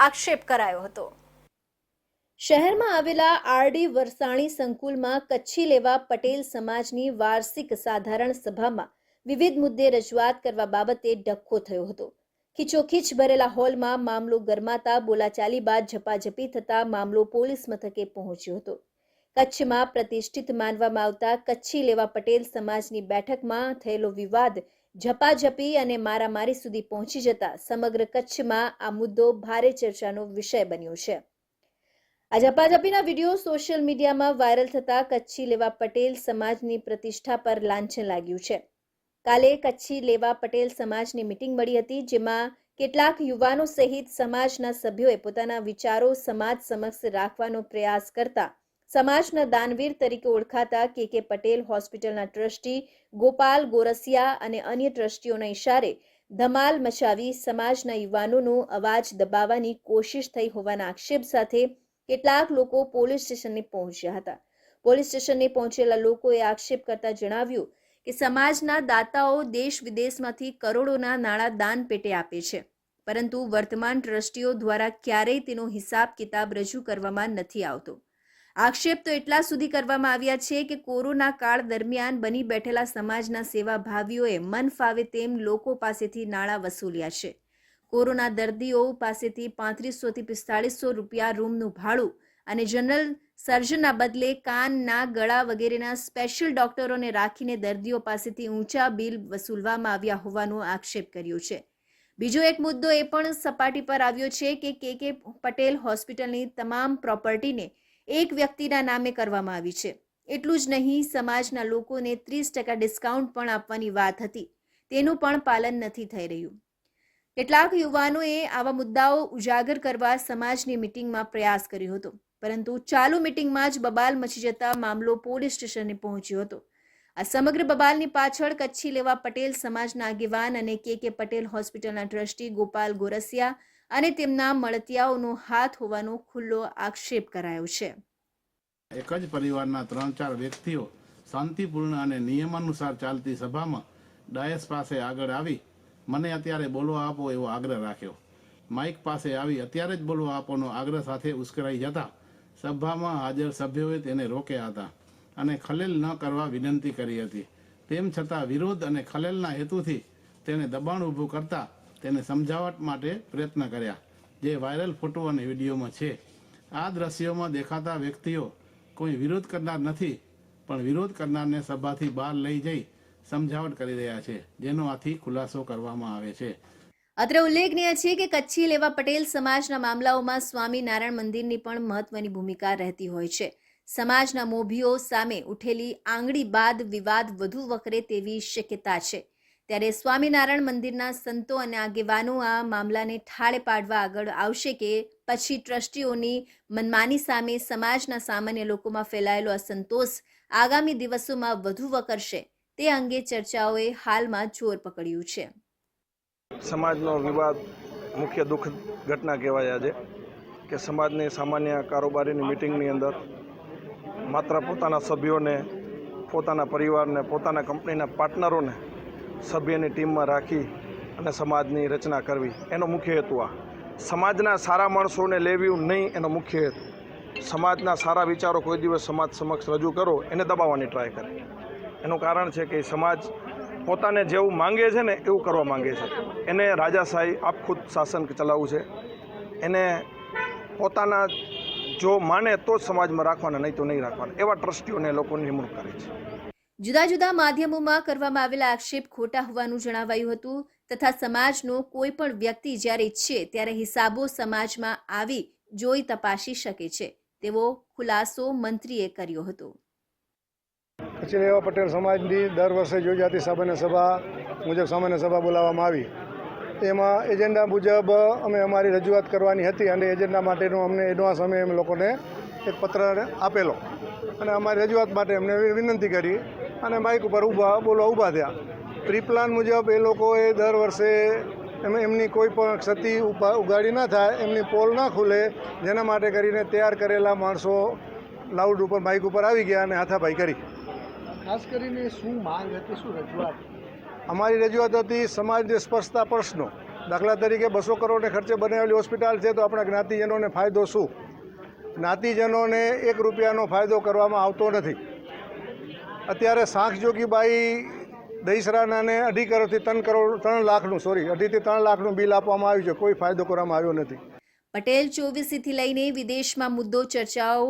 આક્ષેપ કરાયો હતો. શહેરમાં આવેલા આરડી વરસાણી સંકુલમાં કચ્છી લેવા પટેલ સમાજની વાર્ષિક સાધારણ સભામાં વિવિધ મુદ્દે રજૂઆત કરવા બાબતે ડખ્ખો થયો હતો. ખીચોખીચ ભરેલા હોલમાં મામલો ગરમાતા બોલાચાલી બાદ ઝપાઝપી થતા મામલો પોલીસ મથકે પહોંચ્યો હતો. કચ્છમાં પ્રતિષ્ઠિત માનવામાં આવતા કચ્છી લેવા પટેલ સમાજની બેઠકમાં થયેલો વિવાદ ઝપાઝપી અને મારામારી સુધી પહોંચી જતા સમગ્ર કચ્છમાં આ મુદ્દો ભારે ચર્ચાનો વિષય બન્યો છે. આ ઝપાઝપીના વીડિયો સોશિયલ મીડિયામાં વાયરલ થતા કચ્છી લેવા પટેલ સમાજની પ્રતિષ્ઠા પર લાંછન લાગ્યું છે. કાલે કચ્છી લેવા પટેલ સમાજની મિટિંગ મળી હતી જેમાં કેટલાક યુવાનો સહિત સમાજના સભ્યોએ પોતાના વિચારો સમાજ સમક્ષ રાખવાનો પ્રયાસ કરતા સમાજના દાનવીર તરીકે ઓળખાતા કે કે પટેલ હોસ્પિટલના ટ્રસ્ટી, ગોપાલ ગોરસિયા અને અન્ય ટ્રસ્ટીઓના ઇશારે ધમાલ મચાવી સમાજના યુવાનોનો અવાજ દબાવવાની કોશિશ થઈ હોવાના આક્ષેપ સાથે કેટલાક લોકો પોલીસ સ્ટેશને પહોંચ્યા હતા. પોલીસ સ્ટેશને પહોંચેલા લોકોએ આક્ષેપ કરતા જણાવ્યું કે સમાજના દાતાઓ દેશ વિદેશમાંથી કરોડોના નાણાં દાન પેટે આપે છે, પરંતુ વર્તમાન ટ્રસ્ટીઓ દ્વારા ક્યારેય તેનો હિસાબ કિતાબ રજૂ કરવામાં નથી આવતો. આક્ષેપ તો એટલા સુધી કરવામાં આવ્યા છે કે કોરોના કાળ દરમિયાન બની બેઠેલા સમાજના સેવાભાવીઓએ મન ફાવે તેમ લોકો પાસેથી નાણાં વસૂલ્યા છે. કોરોના દર્દીઓ પાસેથી પાંત્રીસોથી પિસ્તાળીસો રૂપિયા રૂમનું ભાડું અને જનરલ સર્જનના બદલે કાનના ગળા વગેરેના સ્પેશિયલ ડોક્ટરોને રાખીને દર્દીઓ પાસેથી ઊંચા બિલ વસૂલવામાં આવ્યા હોવાનો આક્ષેપ કર્યો છે. બીજો એક મુદ્દો એ પણ સપાટી પર આવ્યો છે કે કે કે પટેલ હોસ્પિટલની તમામ પ્રોપર્ટીને એક વ્યક્તિના નામે કરવામાં આવી છે. એટલું જ નહીં, સમાજના લોકોને ત્રીસ ટકા ડિસ્કાઉન્ટ પણ આપવાની વાત હતી. તેનું પણ પાલન નથી થઈ રહ્યું. કેટલાક યુવાનોએ આવા મુદ્દાઓ ઉજાગર કરવા સમાજની મિટિંગમાં પ્રયાસ કર્યો હતો. પરંતુ ચાલુ મિટિંગમાં જ બબાલ મચી જતા મામલો પોલીસ સ્ટેશને પહોંચ્યો હતો. આ સમગ્ર બબાલની પાછળ કચ્છી લેવા પટેલ સમાજના આગેવાન અને કે કે પટેલ હોસ્પિટલના ટ્રસ્ટી ગોપાલ ગોરસિયા અને તેમના મળતિયાઓનો હાથ હોવાનો ખુલ્લો આક્ષેપ કરાયો છે. એક જ પરિવારના ત્રણ ચાર વ્યક્તિઓ શાંતિપૂર્ણ અને નિયમાનુસાર ચાલતી સભામાં ડાયસ પાસે આગળ આવી મને અત્યારે બોલવા આપો એવો આગ્રહ રાખ્યો. માઇક પાસે આવી અત્યારે જ બોલવા આપોનો આગ્રહ સાથે ઉશ્કેરાઈ જતા સભામાં હાજર સભ્યોએ તેને રોક્યા હતા અને ખલેલ ન કરવા વિનંતી કરી હતી. તેમ છતાં વિરોધ અને ખલેલના હેતુથી તેને દબાણ ઊભું કરતા તેને સમજાવટ માટે પ્રયત્ન કર્યા, જે વાયરલ ફોટો અને વિડીયોમાં છે. આ દ્રશ્યોમાં દેખાતા વ્યક્તિઓ કોઈ વિરોધ કરનાર નથી, પણ વિરોધ કરનારને સભાથી બહાર લઈ જઈ સમજાવટ કરી રહ્યા છે જેનો આથી ખુલાસો કરવામાં આવે છે. અત્રે ઉલ્લેખનીય છે કે કચ્છી લેવા પટેલ સમાજના મામલાઓમાં સ્વામિનારાયણ મંદિરની પણ મહત્વની ભૂમિકા રહેતી હોય છે. સમાજના મોભીઓ સામે ઉઠેલી આંગળી બાદ વિવાદ વધુ વકરે તેવી શક્યતા છે. ત્યારે સ્વામિનારાયણ મંદિરના સંતો અને આગેવાનો આ મામલાને ઠાળે પાડવા આગળ આવશે કે પછી ટ્રસ્ટીઓની મનમાની સામે સમાજના સામાન્ય લોકોમાં ફેલાયેલો અસંતોષ આગામી દિવસોમાં વધુ વકરશે તે અંગે ચર્ચાઓએ હાલમાં જોર પકડ્યું છે. સમાજનો વિવાદ મુખ્ય દુઃખ ઘટના કહેવાય આજે કે સમાજની સામાન્ય કારોબારીની મિટિંગની અંદર માત્ર પોતાના સભ્યોને, પોતાના પરિવારને, પોતાના કંપનીના પાર્ટનરોને સભ્યની ટીમમાં રાખી અને સમાજની રચના કરવી. એનો મુખ્ય હેતુ આ. સમાજના સારા માણસોને લેવી નહીં એનો મુખ્ય હેતુ. સમાજના સારા વિચારો કોઈ દિવસ સમાજ સમક્ષ રજૂ કરો, એને દબાવવાની ટ્રાય કરે. એનું કારણ છે કે સમાજ પોતાને જેવું માંગે છે ને એવું કરવા માંગે છે. એને રાજાશાહી આપખુદ શાસન ચલાવવું છે. એને પોતાના જો માને તો જ સમાજમાં રાખવાના, નહીં તો નહીં રાખવાના. એવા ટ્રસ્ટીઓને લોકોની નિમણૂક કરે છે. જુદા જુદા માધ્યમોમાં કરવામાં આવેલા આક્ષેપ ખોટા હોવાનું જણાવાયું હતું તથા સમાજનો કોઈ પણ વ્યક્તિ જ્યારે ઈચ્છે ત્યારે હિસાબો સમાજમાં આવી જોઈ તપાસી શકે છે. તેવો ખુલાસો મંત્રીએ કર્યો હતો. પછી એવા પટેલ સમાજની દર વર્ષે યોજાતી સામાન્ય સભા મુજબ સામાન્ય સભા બોલાવવામાં આવી. એમાં એજન્ડા મુજબ અમે અમારી રજૂઆત કરવાની હતી અને એજન્ડા માટેનો અમને એડવાન્સ અમે એમ લોકોને એક પત્ર આપેલો. અને અમારી રજૂઆત માટે એમને વિનંતી કરી અને બાઇક ઉપર ઊભા બોલવા ઊભા થયા. પ્રી પ્લાન મુજબ એ લોકોએ દર વર્ષે એમ એમની કોઈ પણ ક્ષતિ ઉગાડી ના થાય એમની પોલ ના ખુલે જેના માટે કરીને તૈયાર કરેલા માણસો લાઉડ ઉપર બાઇક ઉપર આવી ગયા અને હાથાપાઈ કરી. ખાસ કરીને શું માંગ હતી શું રજૂઆત? અમારી રજૂઆત હતી સમાજને સ્પર્શતા પ્રશ્નો. દાખલા તરીકે બસો કરોડને ખર્ચે બનાવેલી હોસ્પિટલ છે તો આપણા જ્ઞાતિજનોને ફાયદો શું? જ્ઞાતિજનોને એક રૂપિયાનો ફાયદો કરવામાં આવતો નથી. અત્યારે શાંખ જોગીબાઈ દહીસરાનાને અઢી કરોડથી ત્રણ કરોડ, ત્રણ લાખનું સોરી અઢીથી ત્રણ લાખનું બિલ આપવામાં આવ્યું છે. કોઈ ફાયદો કરવામાં આવ્યો નથી. પટેલ ચોવીસીથી લઈને વિદેશમાં મુદ્દો ચર્ચાઓ,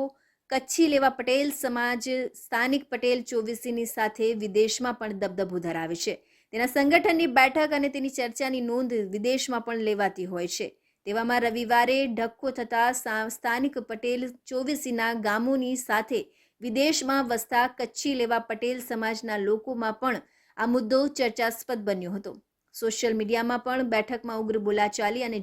કચ્છી લેવા પટેલ, સમાજ, સ્થાનિક પટેલ ચોવીસીની સાથે વિદેશમાં પણ દબદબો ધરાવે છે. તેના સંગઠનની બેઠક અને તેની ચર્ચાની નોંધ વિદેશમાં પણ લેવાતી હોય છે. તેવામાં રવિવારે ઢક્કો થતાં સ્થાનિક પટેલ ચોવીસીના ગામોની સાથે વિદેશમાં વસતા કચ્છી લેવા પટેલ સમાજના લોકોમાં પણ આ મુદ્દો ચર્ચાસ્પદ બન્યો હતો. સોશિયલ મીડિયામાં પણ બેઠકમાં ઉગ્ર બોલાચાલી અને